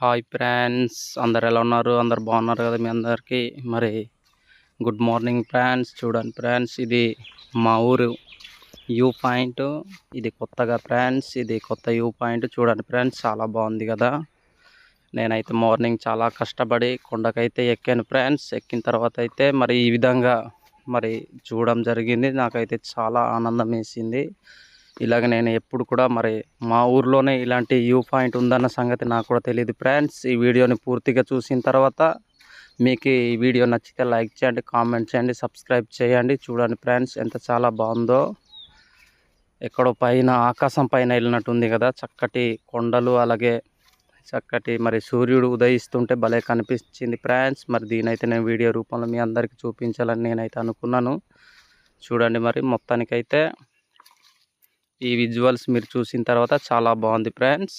Hi friends అందరు ఎలా ఉన్నారు? అందరు బాగున్నారు కదా మీ అందరికీ? మరి గుడ్ మార్నింగ్ ఫ్రెండ్స్ చూడండి ఫ్రెండ్స్ ఇది మా ఊరు వ్యూ పాయింట్ ఇది కొత్తగా ఫ్రెండ్స్ ఇది కొత్త వ్యూ పాయింట్ చూడండి ఫ్రెండ్స్ చాలా బాగుంది కదా? నేనైతే మార్నింగ్ చాలా కష్టపడి కొండకైతే ఎక్కాను ఫ్రెండ్స్ ఎక్కిన తర్వాత అయితే మరి ఈ విధంగా మరి చూడడం జరిగింది. నాకైతే చాలా ఆనందం వేసింది. ఇలాగ నేను ఎప్పుడు కూడా మరి మా ఊర్లోనే ఇలాంటి వ్యూ పాయింట్ ఉందన్న సంగతి నాకు కూడా తెలియదు ఫ్రెండ్స్ ఈ వీడియోని పూర్తిగా చూసిన తర్వాత మీకు ఈ వీడియో నచ్చితే లైక్ చేయండి కామెంట్ చేయండి సబ్స్క్రైబ్ చేయండి. చూడండి ఫ్రెండ్స్ ఎంత చాలా బాగుందో. ఎక్కడో పైన ఆకాశం పైన వెళ్ళినట్టుంది కదా చక్కటి కొండలు అలాగే చక్కటి మరి సూర్యుడు ఉదయిస్తుంటే భలే కనిపించింది ఫ్రెండ్స్. మరి దీనైతే నేను వీడియో రూపంలో మీ అందరికీ చూపించాలని నేనైతే అనుకున్నాను. చూడండి మరి మొత్తానికైతే. ఈ విజువల్స్ మీరు చూసిన తర్వాత చాలా బాగుంది ఫ్రెండ్స్.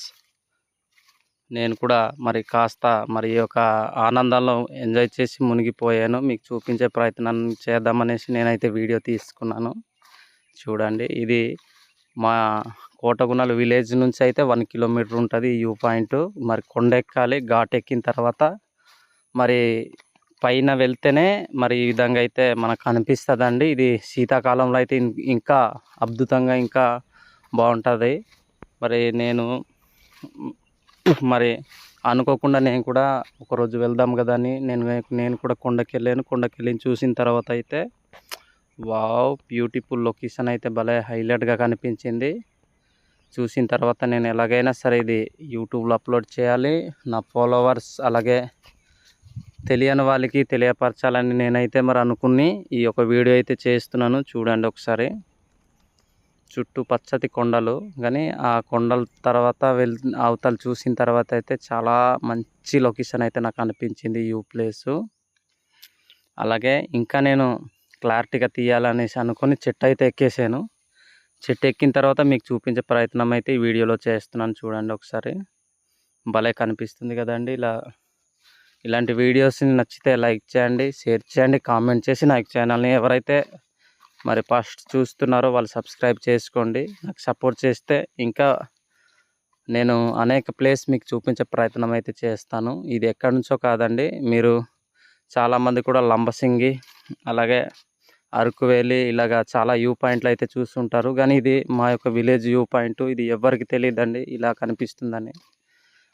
నేను కూడా మరి కాస్త మరి ఒక యొక్క ఆనందంలో ఎంజాయ్ చేసి మునిగిపోయాను. మీకు చూపించే ప్రయత్నం చేద్దామనేసి నేనైతే వీడియో తీసుకున్నాను. చూడండి ఇది మా కోటగుణాల విలేజ్ నుంచి అయితే వన్ కిలోమీటర్ ఉంటుంది వ్యూ పాయింట్. మరి కొండ ఎక్కాలి ఘాట్ ఎక్కిన తర్వాత మరి పైన వెళ్తేనే మరి ఈ విధంగా అయితే మనకు కనిపిస్తుందండి ఇది శీతాకాలంలో అయితే ఇంకా అద్భుతంగా ఇంకా బాగుంటుంది. మరి నేను మరి అనుకోకుండా నేను కూడా ఒకరోజు వెళ్దాం కదా అని నేను నేను కూడా కొండకి వెళ్ళాను కొండకి వెళ్ళి చూసిన తర్వాత అయితే వావ్ బ్యూటిఫుల్ లొకేషన్ అయితే భలే హైలైట్గా కనిపించింది. చూసిన తర్వాత నేను ఎలాగైనా సరే ఇది యూట్యూబ్లో అప్లోడ్ చేయాలి. నా ఫాలోవర్స్ అలాగే తెలియని వాళ్ళకి తెలియపరచాలని నేనైతే మరి అనుకుని ఈ యొక్క వీడియో అయితే చేస్తున్నాను. చూడండి ఒకసారి. చుట్టూ పచ్చటి కొండలు. కానీ ఆ కొండల తర్వాత వెళ్ అవతల చూసిన తర్వాత అయితే చాలా మంచి లొకేషన్ అయితే నాకు అనిపించింది యూ ప్లేసు. అలాగే ఇంకా నేను క్లారిటీగా తీయాలనేసి అనుకొని చెట్టు అయితే ఎక్కేసాను. చెట్టు ఎక్కిన తర్వాత మీకు చూపించే ప్రయత్నం అయితే ఈ వీడియోలో చేస్తున్నాను. చూడండి ఒకసారి. భలే కనిపిస్తుంది కదండి. ఇలా ఇలాంటి వీడియోస్ని నచ్చితే లైక్ చేయండి షేర్ చేయండి కామెంట్ చేసి నాకు ఛానల్ని ఎవరైతే మరి ఫస్ట్ చూస్తున్నారో వాళ్ళు సబ్స్క్రైబ్ చేసుకోండి. నాకు సపోర్ట్ చేస్తే ఇంకా నేను అనేక ప్లేస్ మీకు చూపించే ప్రయత్నం అయితే చేస్తాను. ఇది ఎక్కడి నుంచో కాదండి మీరు చాలామంది కూడా లంబసింగి అలాగే అరకు వ్యాలీ ఇలాగా చాలా వ్యూ పాయింట్లు అయితే చూస్తుంటారు. కానీ ఇది మా యొక్క విలేజ్ వ్యూ పాయింట్ ఇది ఎవరికి తెలియదండి ఇలా కనిపిస్తుందని.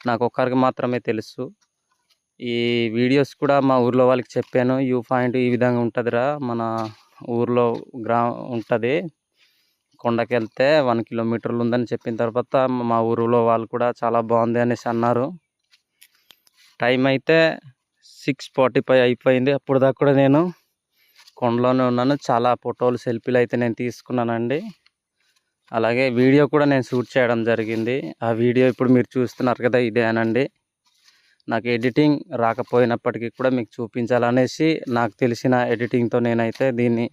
నాకు ఒక్కరికి మాత్రమే తెలుసు. ఈ వీడియోస్ కూడా మా ఊర్లో వాళ్ళకి చెప్పాను. వ్యూ పాయింట్ ఈ విధంగా ఉంటుందిరా. మన ఊర్లో గ్రా ఉంటుంది. కొండకి వెళ్తే వన్ కిలోమీటర్లు ఉందని చెప్పిన తర్వాత మా ఊరిలో వాళ్ళు కూడా చాలా బాగుంది అనేసి అన్నారు. టైం అయితే సిక్స్ ఫార్టీ ఫైవ్ అయిపోయింది. అప్పుడు దాకా కూడా నేను కొండలోనే ఉన్నాను. చాలా ఫోటోలు సెల్ఫీలు అయితే నేను తీసుకున్నానండి. అలాగే వీడియో కూడా నేను షూట్ చేయడం జరిగింది. ఆ వీడియో ఇప్పుడు మీరు చూస్తున్నారు కదా ఇదేనండి. నాకు ఎడిటింగ్ రాకపోయినప్పటికీ కూడా మీకు చూపించాలనేసి నాకు తెలిసిన ఎడిటింగ్తో నేనైతే దీన్ని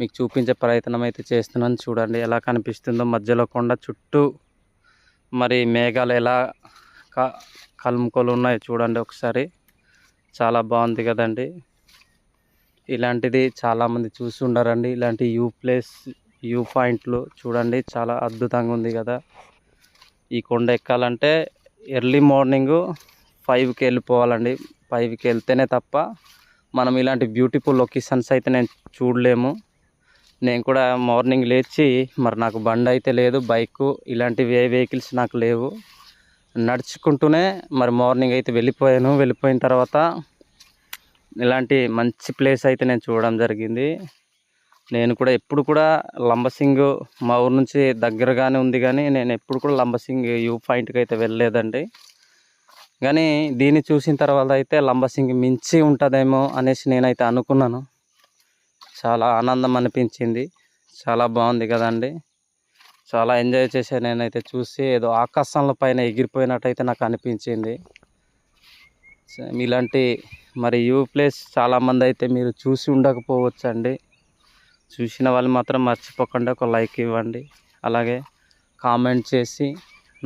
మీకు చూపించే ప్రయత్నం అయితే చేస్తున్నాను. చూడండి ఎలా కనిపిస్తుందో. మధ్యలో కొండ చుట్టూ మరి మేఘాలు ఎలా క కలుముకొని ఉన్నాయి చూడండి ఒకసారి. చాలా బాగుంది కదండి. ఇలాంటిది చాలామంది చూసి ఉండరండి ఇలాంటి యూ ప్లేస్ వ్యూ పాయింట్లు చూడండి. చాలా అద్భుతంగా ఉంది కదా. ఈ కొండ ఎక్కాలంటే ఎర్లీ మార్నింగు ఫైవ్కి వెళ్ళిపోవాలండి ఫైవ్కి వెళ్తేనే తప్ప మనం ఇలాంటి బ్యూటిఫుల్ లొకేషన్స్ అయితే నేను చూడలేము. నేను కూడా మార్నింగ్ లేచి మరి నాకు బండి అయితే లేదు బైక్ ఇలాంటివి ఏ వెహికల్స్ నాకు లేవు. నడుచుకుంటూనే మరి మార్నింగ్ అయితే వెళ్ళిపోయాను. వెళ్ళిపోయిన తర్వాత ఇలాంటి మంచి ప్లేస్ అయితే నేను చూడడం జరిగింది. నేను కూడా ఎప్పుడు కూడా లంబసింగ్ మా ఊరు నుంచి దగ్గరగానే ఉంది కానీ నేను ఎప్పుడు కూడా లంబసింగ్ వ్యూ పాయింట్కి అయితే వెళ్ళలేదండి. కానీ దీన్ని చూసిన తర్వాత అయితే లంబసింగ్ మించి ఉంటుందేమో అనేసి నేనైతే అనుకున్నాను. చాలా ఆనందం అనిపించింది. చాలా బాగుంది కదండి. చాలా ఎంజాయ్ చేశాను నేనైతే చూసి. ఏదో ఆకాశంలో పైన ఎగిరిపోయినట్టయితే నాకు అనిపించింది. ఇలాంటి మరి యూ ప్లేస్ చాలామంది అయితే మీరు చూసి ఉండకపోవచ్చు అండి చూసిన వాళ్ళు మాత్రం మర్చిపోకుండా ఒక లైక్ ఇవ్వండి. అలాగే కామెంట్ చేసి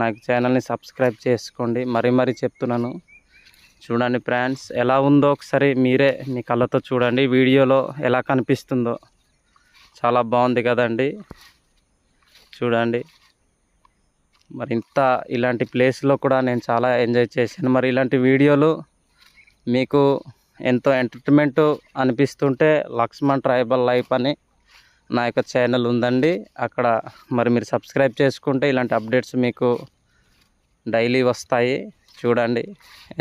నాకు ఛానల్ని సబ్స్క్రైబ్ చేసుకోండి. మరీ మరీ చెప్తున్నాను. చూడండి ఫ్రెండ్స్ ఎలా ఉందో ఒకసారి మీరే మీ కళ్ళతో చూడండి. వీడియోలో ఎలా కనిపిస్తుందో. చాలా బాగుంది కదండి. చూడండి. మరి ఇంత ఇలాంటి ప్లేస్లో కూడా నేను చాలా ఎంజాయ్ చేశాను. మరి ఇలాంటి వీడియోలు మీకు ఎంతో ఎంటర్టైన్మెంట్ అనిపిస్తుంటే లక్ష్మణ్ ట్రైబల్ లైఫ్ అని నా యొక్క ఛానల్ ఉందండి. అక్కడ మరి మీరు సబ్స్క్రైబ్ చేసుకుంటే ఇలాంటి అప్డేట్స్ మీకు డైలీ వస్తాయి. చూడండి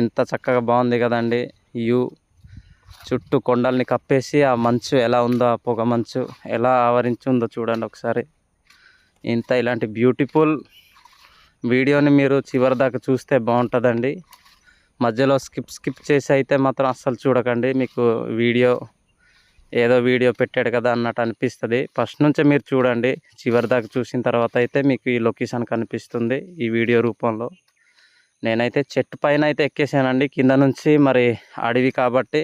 ఎంత చక్కగా బాగుంది కదండి. యూ చుట్టూ కొండల్ని కప్పేసి ఆ మంచు ఎలా ఉందో ఆ పొగ మంచు ఎలా ఆవరించి ఉందో చూడండి ఒకసారి. ఇంత ఇలాంటి బ్యూటిఫుల్ వీడియోని మీరు చివరి దాకా చూస్తే బాగుంటుందండి. మధ్యలో స్కిప్ స్కిప్ చేసి అయితే మాత్రం అస్సలు చూడకండి. మీకు వీడియో ఏదో వీడియో పెట్టాడు కదా అన్నట్టు అనిపిస్తుంది. ఫస్ట్ నుంచే మీరు చూడండి. చివరి దాకా చూసిన తర్వాత అయితే మీకు ఈ లొకేషన్ కనిపిస్తుంది ఈ వీడియో రూపంలో. నేనైతే చెట్టు పైన అయితే ఎక్కేసానండి. కింద నుంచి మరి అడవి కాబట్టి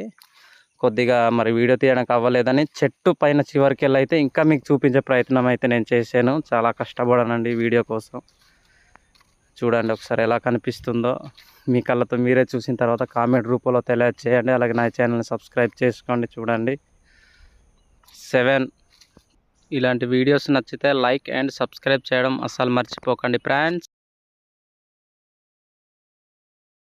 కొద్దిగా మరి వీడియో తీయడానికి అవ్వలేదని చెట్టు పైన చివరికి అయితే ఇంకా మీకు చూపించే ప్రయత్నం అయితే నేను చేశాను. చాలా కష్టపడానండి వీడియో కోసం. చూడండి ఒకసారి ఎలా కనిపిస్తుందో. మీ కళ్ళతో మీరే చూసిన తర్వాత కామెంట్ రూపంలో తెలియజేయండి అలాగే నా ఛానల్ని సబ్స్క్రైబ్ చేసుకోండి. చూడండి. సెవెన్. ఇలాంటి వీడియోస్ నచ్చితే లైక్ అండ్ సబ్స్క్రైబ్ చేయడం అస్సలు మర్చిపోకండి ఫ్రెండ్స్.